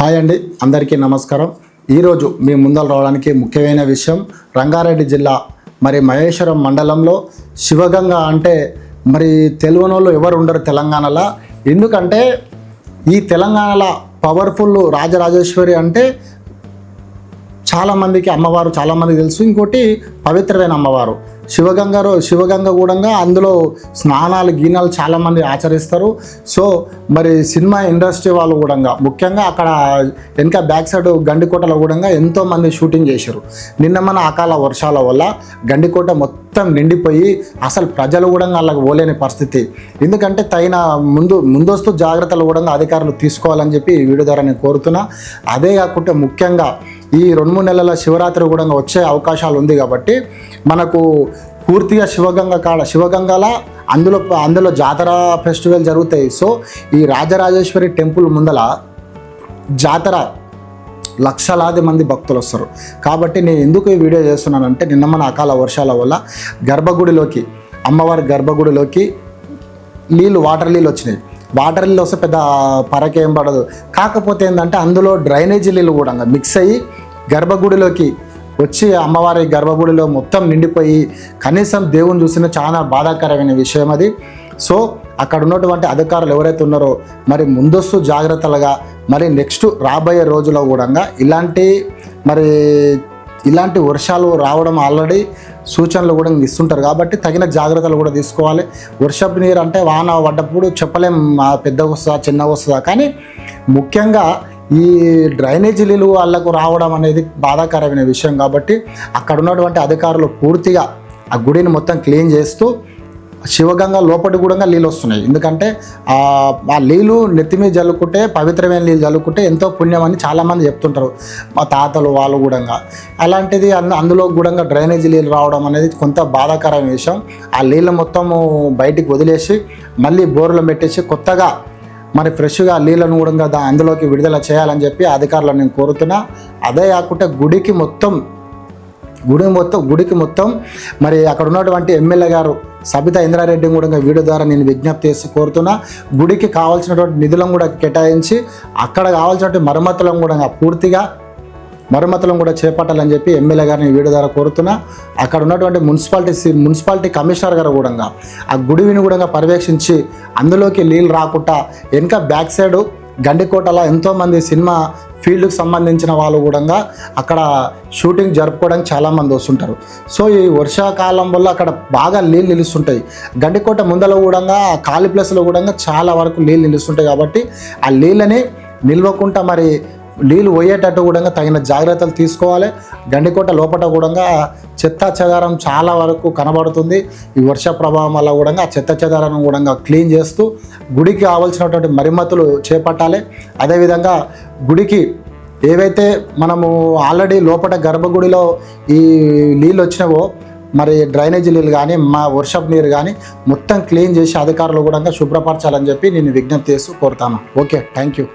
Hi అండి అందరికీ నమస్కారం. ఈరోజు మీ ముందర రావడానికి ముఖ్యమైన విషయం రంగారెడ్డి జిల్లా మరి మహేశ్వరం మండలంలో శివగంగ అంటే మరి తెలుగునోళ్ళు ఎవరు ఉండరు తెలంగాణలో. ఎందుకంటే ఈ తెలంగాణలో పవర్ఫుల్ రాజరాజేశ్వరి అంటే చాలామందికి అమ్మవారు చాలామందికి తెలుసు. ఇంకోటి పవిత్రమైన అమ్మవారు. శివగంగలో శివగంగ కూడా అందులో స్నానాలు గీనాలు చాలామంది ఆచరిస్తారు. సో మరి సినిమా ఇండస్ట్రీ వాళ్ళు కూడా ముఖ్యంగా అక్కడ వెనక బ్యాక్ సైడ్ గండికోటలో కూడా ఎంతోమంది షూటింగ్ చేశారు. నిన్న మన అకాల వర్షాల వల్ల గండికోట మొత్తం నిండిపోయి అసలు ప్రజలు కూడా వాళ్ళకి పోలేని పరిస్థితి. ఎందుకంటే తగిన ముందు ముందస్తు జాగ్రత్తలు కూడా అధికారులు తీసుకోవాలని చెప్పి ఈ వీడియో ద్వారా నేను కోరుతున్నా. అదే కాకుండా ముఖ్యంగా ఈ రెండు మూడు నెలల శివరాత్రి కూడా వచ్చే అవకాశాలు ఉంది కాబట్టి మనకు పూర్తిగా శివగంగ కాడ శివగంగల అందులో అందులో జాతర ఫెస్టివల్ జరుగుతాయి. సో ఈ రాజరాజేశ్వరి టెంపుల్ ముందల జాతర లక్షలాది మంది భక్తులు వస్తారు. కాబట్టి నేను ఎందుకు ఈ వీడియో చేస్తున్నానంటే నిన్న మన అకాల వర్షాల వల్ల గర్భగుడిలోకి అమ్మవారి గర్భగుడిలోకి నీళ్ళు వాటర్ నీళ్ళు వచ్చినాయి. వాటర్లో వస్తే పెద్ద పరకేం పడదు. కాకపోతే ఏంటంటే అందులో డ్రైనేజీ నీళ్ళు కూడా మిక్స్ అయ్యి గర్భగుడిలోకి వచ్చి అమ్మవారి గర్భగుడిలో మొత్తం నిండిపోయి కనీసం దేవుని చూసిన చాలా బాధాకరమైన విషయం అది. సో అక్కడ ఉన్నటువంటి అధికారులు ఎవరైతే ఉన్నారో మరి ముందస్తు జాగ్రత్తలుగా మరి నెక్స్ట్ రాబోయే రోజుల్లో కూడా ఇలాంటి మరి ఇలాంటి వర్షాలు రావడం ఆల్రెడీ సూచనలు కూడా ఇస్తుంటారు కాబట్టి తగిన జాగ్రత్తలు కూడా తీసుకోవాలి. వర్షపు నీరు అంటే వాన పడ్డప్పుడు చెప్పలేం పెద్దగా వస్తుందా చిన్నగా వస్తుందా? కానీ ముఖ్యంగా ఈ డ్రైనేజీ నీళ్ళు వాళ్ళకు రావడం అనేది బాధాకరమైన విషయం కాబట్టి అక్కడ ఉన్నటువంటి అధికారులు పూర్తిగా ఆ గుడిని మొత్తం క్లీన్ చేస్తూ శివగంగ లోపటి కూడా నీళ్ళు వస్తున్నాయి. ఎందుకంటే ఆ నీళ్ళు నెత్తి మీద జల్లుకుంటే పవిత్రమైన నీళ్ళు జల్లుకుంటే ఎంతో పుణ్యం అని చాలామంది చెప్తుంటారు. మా తాతలు వాళ్ళు కూడా అలాంటిది అందులో కూడా డ్రైనేజీ నీళ్ళు రావడం అనేది కొంత బాధాకరమైన విషయం. ఆ నీళ్ళు మొత్తము బయటికి వదిలేసి మళ్ళీ బోర్లు పెట్టేసి కొత్తగా మరి ఫ్రెష్గా నీళ్ళను కూడా అందులోకి విడుదల చేయాలని చెప్పి అధికారులను నేను కోరుతున్నా. అదే కాకుండా గుడికి మొత్తం గుడి మొత్తం గుడికి మొత్తం. మరి అక్కడ ఉన్నటువంటి ఎమ్మెల్యే గారు సబితా ఇంద్రారెడ్డి కూడా వీడియో ద్వారా నేను విజ్ఞప్తి చేసి కోరుతున్నా గుడికి కావాల్సినటువంటి నిధులను కూడా కేటాయించి అక్కడ కావాల్సినటువంటి మరమ్మతులను కూడా పూర్తిగా మరమ్మతులను కూడా చేపట్టాలని చెప్పి ఎమ్మెల్యే గారిని వీడియో ద్వారా కోరుతున్నా. అక్కడ ఉన్నటువంటి మున్సిపాలిటీ సి- మున్సిపాలిటీ కమిషనర్ గారు కూడా ఆ గుడిని కూడా పర్యవేక్షించి అందులోకి నీళ్ళు రాకుండా వెనక బ్యాక్ సైడ్ గండికోటలో ఎంతోమంది సినిమా ఫీల్డ్కి సంబంధించిన వాళ్ళు కూడా అక్కడ షూటింగ్ జరుపుకోవడానికి చాలామంది వస్తుంటారు. సో ఈ వర్షాకాలం వల్ల అక్కడ బాగా నీళ్ళు నిలుస్తుంటాయి. గండికోట ముందల కూడా ఆ ఖాళీ ప్లేస్లో కూడా చాలా వరకు నీళ్ళు నిలుస్తుంటాయి కాబట్టి ఆ నీళ్ళని నిల్వకుండా మరి నీళ్ళు పోయేటట్టు కూడా తగిన జాగ్రత్తలు తీసుకోవాలి. గండికోట లోపల కూడా చెత్త చెదారం చాలా వరకు కనబడుతుంది. ఈ వర్ష ప్రభావం వల్ల కూడా ఆ చెత్త చెదారం కూడా క్లీన్ చేస్తూ గుడికి కావాల్సినటువంటి మరిమ్మతులు చేపట్టాలి. అదేవిధంగా గుడికి ఏవైతే మనము ఆల్రెడీ లోపల గర్భగుడిలో ఈ నీళ్ళు వచ్చినవో మరి డ్రైనేజీ నీళ్ళు కానీ మా వర్షపు నీరు కానీ మొత్తం క్లీన్ చేసి అధికారులు కూడా శుభ్రపరచాలని చెప్పి నేను విజ్ఞప్తి చేస్తూ కోరుతాను. Okay thank you